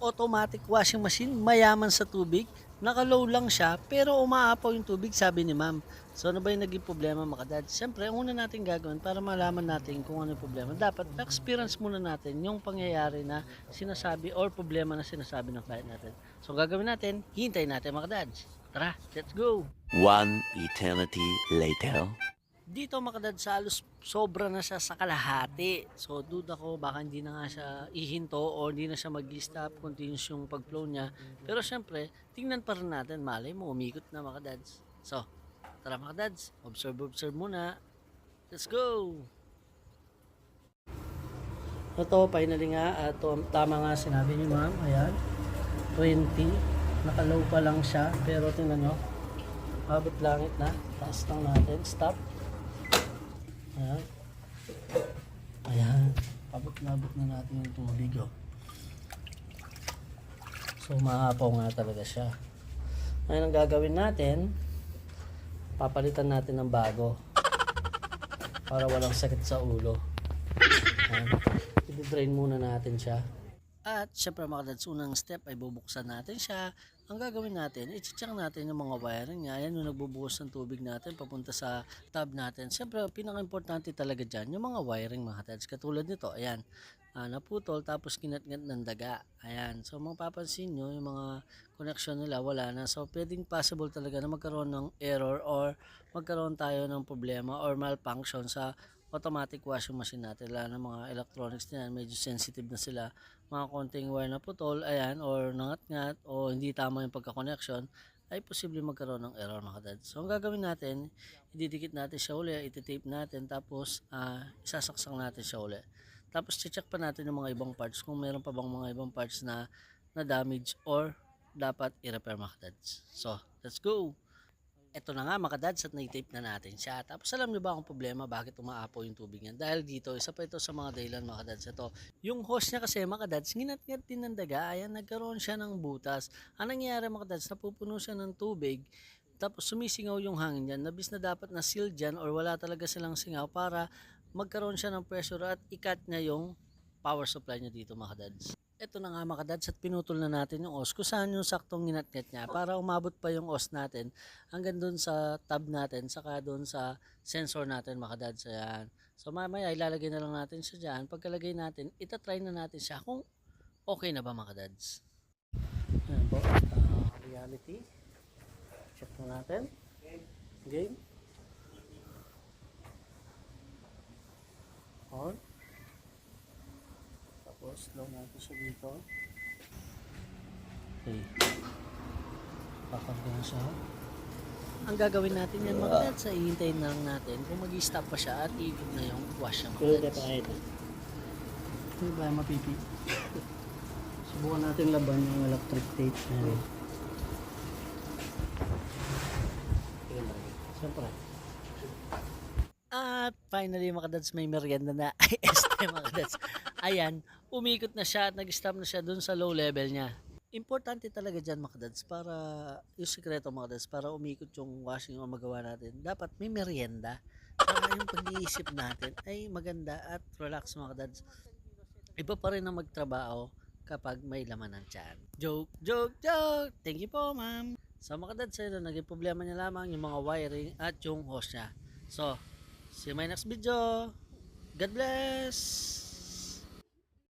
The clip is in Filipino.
automatic washing machine, mayaman sa tubig. Naka-low lang siya, pero umaapaw yung tubig, sabi ni ma'am. So ano ba yung naging problema mga dad? Siyempre, ang una natin gagawin para malaman natin kung ano yung problema. Dapat experience muna natin yung pangyayari na sinasabi or problema na sinasabi ng client natin. So gagawin natin, hintayin natin mga dads. Tara, let's go! One eternity later. Dito makadad sa sobra na siya sa kalahati. So duda ko baka hindi na nga siya ihinto o hindi na siya mag-stop, continuous yung pag-flow niya. Pero syempre, tingnan pa rin natin, malay mo, umikot na mga dads. So, tara mga dads, observe, observe muna. Let's go! Ito, finally nga, at tama nga sinabi ni ma'am, ayan, 20, nakalow pa lang siya, pero tingnan nyo, abot langit na, taas lang natin, stop. Ayan. Ayan. Abot-abot na natin yung tubig, oh. So, maapaw nga talaga siya. Ngayon, ang gagawin natin, papalitan natin ng bago. Para walang sakit sa ulo. Ayan. I-drain muna natin siya. At syempre mga dads, unang step ay bubuksan natin siya. Ang gagawin natin, i-check natin yung mga wiring niya. Yan yung nagbubuhos ng tubig natin papunta sa tub natin. Syempre, pinaka-importante talaga dyan, yung mga wiring mga dads. Katulad nito, ayan, ah, naputol tapos kinatngat ng daga. Ayan, so mapapansin nyo, yung mga connection nila wala na. So, pwedeng possible talaga na magkaroon ng error or magkaroon tayo ng problema or malfunction sa automatic washing machine natin. Lalo ng mga electronics na yan, medyo sensitive na sila. Mga konting wire na putol, ayan, or nangat-ngat, o hindi tama yung pagka-connection, ay posible magkaroon ng error mga dads. So, ang gagawin natin, ididikit natin siya uli, iti-tape natin, tapos ah, isasaksak natin siya uli. Tapos, check pa natin yung mga ibang parts, kung meron pa bang mga ibang parts na na damage or dapat i-repair mga dads. So, let's go! Ito na nga mga dads at na-tape na natin siya. Tapos alam niyo ba ang problema bakit umaapaw yung tubig niyan? Dahil dito, isa pa ito sa mga dahilan mga dads. Ito, yung hose niya kasi mga dads, nginat-ngat din ng daga. Ayan, nagkaroon siya ng butas. Ang nangyayari mga dads, napupuno siya ng tubig. Tapos sumisingaw yung hangin niyan. Nabis na dapat na seal dyan or wala talaga silang singaw para magkaroon siya ng pressure at ikat niya yung power supply niya dito mga dads. Ito na nga mga dads at pinutol na natin yung os. Kung saan yung saktong ginatngat niya para umabot pa yung os natin hanggang doon sa tab natin saka doon sa sensor natin mga dads. Ayan. So mamaya ilalagay na lang natin siya dyan. Pagkalagay natin, itatry na natin siya kung okay na ba mga dads. Ayan po. Ah, reality. Check po natin. Game. On. Tapos, slow natin siya dito. Okay. Na siya. Ang gagawin natin yan mga dads, ay hihintayin na lang natin kung mag stop pa siya at iikot na yung wash niya mga dads. Hindi ba mapipi? Subukan natin laban yung electric tape na yun. Siyempre. At finally mga dads, may merienda na. Ay, este mga dads. Ayan, umikot na siya at nag-stop na siya dun sa low level niya. Importante talaga dyan mga dads para, yung sikreto mga dads, para umikot yung washing o magawa natin. Dapat may merienda para yung pag-iisip natin ay maganda at relax mga dads. Iba pa rin ang magtrabaho kapag may laman ng tiyan. Joke, joke, joke! Thank you po ma'am. Sa mga dads, ayun, naging problema niya lamang yung mga wiring at yung hose niya. So, see you my next video. God bless!